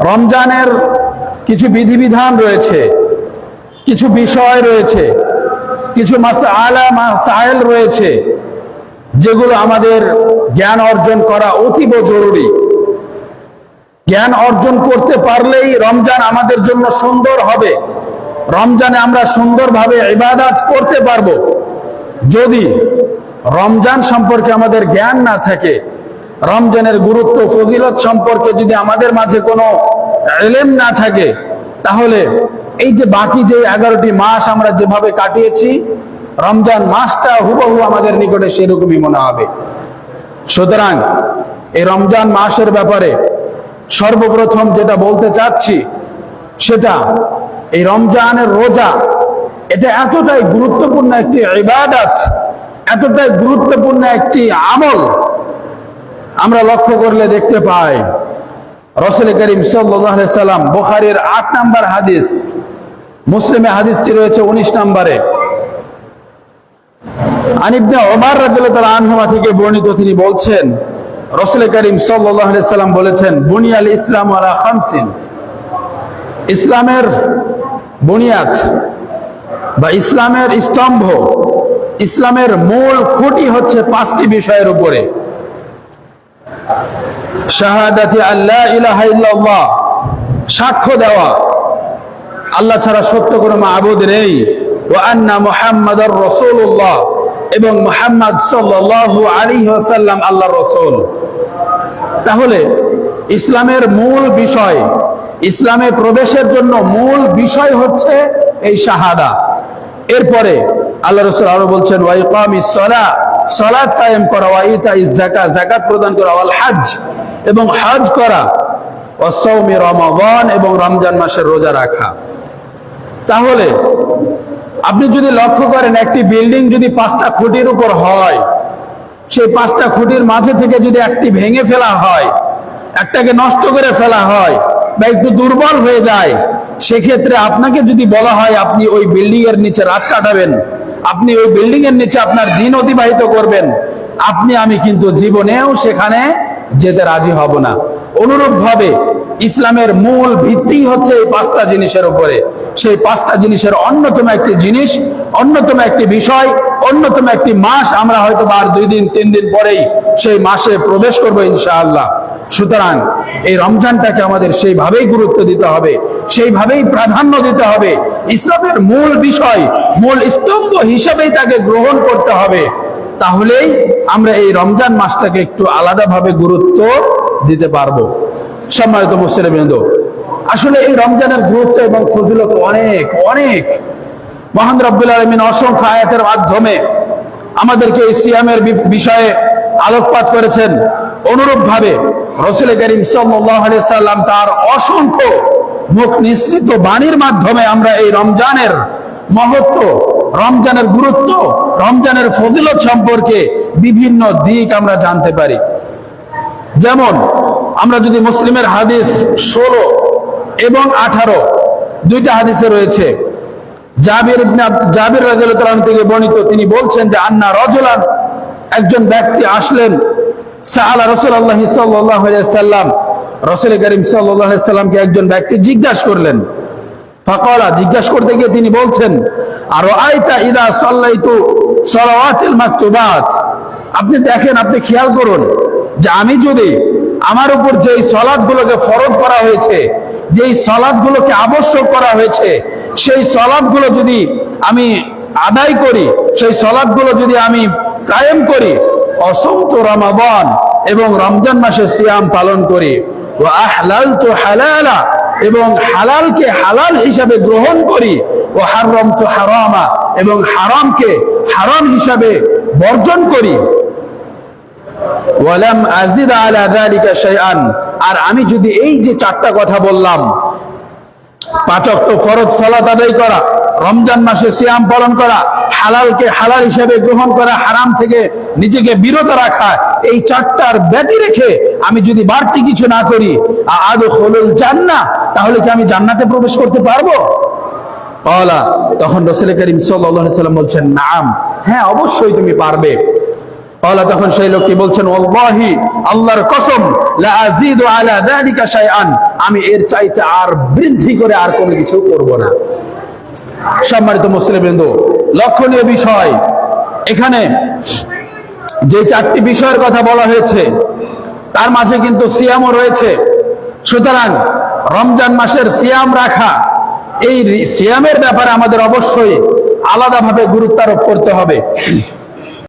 রমজানের কিছু বিধিবিধান রয়েছে, কিছু বিষয় রয়েছে, কিছু আলা মাসাইল রয়েছে, যেগুলো আমাদের জ্ঞান অর্জন করা অতীব জরুরি। জ্ঞান অর্জন করতে পারলেই রমজান আমাদের জন্য সুন্দর হবে। রমজানে আমরা সুন্দরভাবে ইবাদাত করতে পারব। যদি রমজান সম্পর্কে আমাদের জ্ঞান না থাকে রমজানের গুরুত্ব, ফজিলত সম্পর্কে যদি আমাদের মাঝে কোনো এলেম না থাকে, তাহলে এই যে বাকি যে এগারোটি মাস আমরা যেভাবে কাটিয়েছি, রমজান মাসটা হুবহু আমাদের নিকটে সেরকমই মনে হবে। সুতরাং এই রমজান মাসের ব্যাপারে সর্বপ্রথম যেটা বলতে চাচ্ছি, সেটা এই রমজানের রোজা, এটা এতটাই গুরুত্বপূর্ণ একটি ইবাদত, এতটাই গুরুত্বপূর্ণ একটি আমল আমরা লক্ষ্য করলে দেখতে পাই, রসুল করিম সাল্লাম বুখারীর আট নাম্বার হাদিস, মুসলিমে হাদিসটি রয়েছে উনিশ নম্বরে। আনিবনে ওমর রাদিয়াল্লাহু আনহুমা থেকে বর্ণিত তিনি বলছেন, রসুল করিম সাল্লাম বলেছেন, বুনিয়াল ইসলাম আলা খামসিন। ইসলামের বুনিয়াদ বা ইসলামের স্তম্ভ, ইসলামের মূল খুঁটি হচ্ছে পাঁচটি বিষয়ের উপরে। আল্লাহ সাক্ষ্য দেওয়া। আল্লাহ ছাড়া সত্য কোনো মাহবুদ নেই। ও আন্না মুহাম্মাদার রাসূলুল্লাহ। এবং মুহাম্মদ সাল্লাল্লাহু আলাইহি ওয়াসাল্লাম আল্লাহর রাসূল। তাহলে ইসলামের মূল বিষয়, ইসলামে প্রবেশের জন্য মূল বিষয় হচ্ছে এই শাহাদা। এরপরে আল্লাহ রসুল আরও বলছেন ওয়াইকামিস সলা সলাত কায়েম করা ওয়াইতা ইজ যাকাত যাকাত প্রদান করা, ওয়াল হজ এবং হজ করা অসৌমি রমাবান এবং রমজান মাসের রোজা রাখা। তাহলে, আপনি যদি লক্ষ্য করেন, একটি বিল্ডিং যদি পাঁচটা খুঁটির উপর হয়, সেই পাঁচটা খুঁটির মাঝে থেকে যদি একটি ভেঙে ফেলা হয়, একটাকে নষ্ট করে ফেলা হয়, বা একটু দুর্বল হয়ে যায়, সেক্ষেত্রে আপনাকে যদি বলা হয়, আপনি ওই বিল্ডিং এর নিচে রাত কাটাবেন আপনি ওই বিল্ডিং এর নিচে আপনার দিন অতিবাহিত করবেন। আপনি, আমি কিন্তু জীবনেও সেখানে যেতে রাজি হব না। অনুরূপ ভাবে ইসলামের মূল ভিত্তি হচ্ছে এই পাঁচটা জিনিসের উপরে। সেই পাঁচটা জিনিসের অন্যতম একটি জিনিস, অন্যতম একটি বিষয়, অন্যতম একটি মাস আমরা হয়তো আর দুই দিন, তিন দিন পরেই সেই মাসে প্রবেশ করব ইনশাআল্লাহ। সুতরাং এই রমজানটাকে আমাদের সেইভাবেই গুরুত্ব দিতে হবে, সেইভাবেই প্রাধান্য দিতে হবে। ইসলামের মূল বিষয়, মূল স্তম্ভ হিসেবেই তাকে গ্রহণ করতে হবে। তাহলেই আমরা এই রমজান মাসটাকে একটু আলাদাভাবে গুরুত্ব দিতে পারব। সম্মানিত মুসলিমবৃন্দ, আসলে এই রমজানের গুরুত্ব এবং ফজিলত অনেক অনেক। মহান রব্বুল আলমিন অসংখ্য আয়াতের মাধ্যমে আমাদেরকে এই সিয়ামের বিষয়ে আলোকপাত করেছেন। অনুরূপ ভাবে রসুল করিম সাল্লাম তার অসংখ্য মুখ নিঃসৃত বাণীর মাধ্যমে আমরা এই রমজানের মহত্ব, রমজানের গুরুত্ব, রমজানের ফজিলত সম্পর্কে বিভিন্ন দিক আমরা জানতে পারি। যেমন, আমরা যদি মুসলিমের হাদিস ষোলো এবং আঠারো, দুইটা হাদিসে রয়েছে। জাবির জাবির থেকে বর্ণিত, তিনি বলছেন যে, আন্না রজুলান, একজন ব্যক্তি আসলেন আলাইহি সাল্লাম একজন ব্যক্তি জিজ্ঞাসা করলেন। ফাকালা, জিজ্ঞাসা করতে গিয়ে তিনি বলছেন আর মাকতুবাত? আপনি দেখেন, আপনি খেয়াল করুন যে আমি যদি আমার উপর যেই সলাদগুলোকে ফরজ করা হয়েছে, যেই সলাদগুলোকে আবশ্যক করা হয়েছে, সেই সলাদগুলো যদি আমি আদায় করি, সেই সলাদগুলো যদি আমি কায়েম করি অসন্ত রমাবন এবং রমজান মাসে সিয়াম পালন করি ও আহলাল তো হালালা এবং হালালকে হালাল হিসাবে গ্রহণ করি, ও হারম তো হারামা এবং হারামকে হারাম হিসাবে বর্জন করি ওয়ালাম আজিদ আলা যালিকা শাইআন। আর আমি যদি এই যে চারটা কথা বললাম ফরজ আদায় করা, রমজান মাসে পালন করা, হালালকে হালাল হিসেবে গ্রহণ করা, হারাম থেকে নিজেকে বিরত রাখা, এই চারটার ব্যতি রেখে আমি যদি বাড়তি কিছু না করি আদৌ হলুল জান্না তাহলে কি আমি জান্নাতে প্রবেশ করতে পারব? তখন রসুল করিম সাল্লাম বলছেন, নাম। হ্যাঁ অবশ্যই তুমি পারবে। তাহলে তখন সেই লোকটি বলছেন ওয়াল্লাহি আল্লাহর কসম আমি এর চাইতে আর বৃদ্ধি করে আর কোনো কিছু করব না। সম্মানিত মুসলিমবৃন্দ লক্ষণীয় বিষয় এখানে যে চারটি বিষয়ের কথা বলা হয়েছে, তার মাঝে কিন্তু সিয়ামও রয়েছে। সুতরাং রমজান মাসের সিয়াম রাখা, এই সিয়ামের ব্যাপারে আমাদের অবশ্যই আলাদাভাবে গুরুত্ব আরোপ করতে হবে।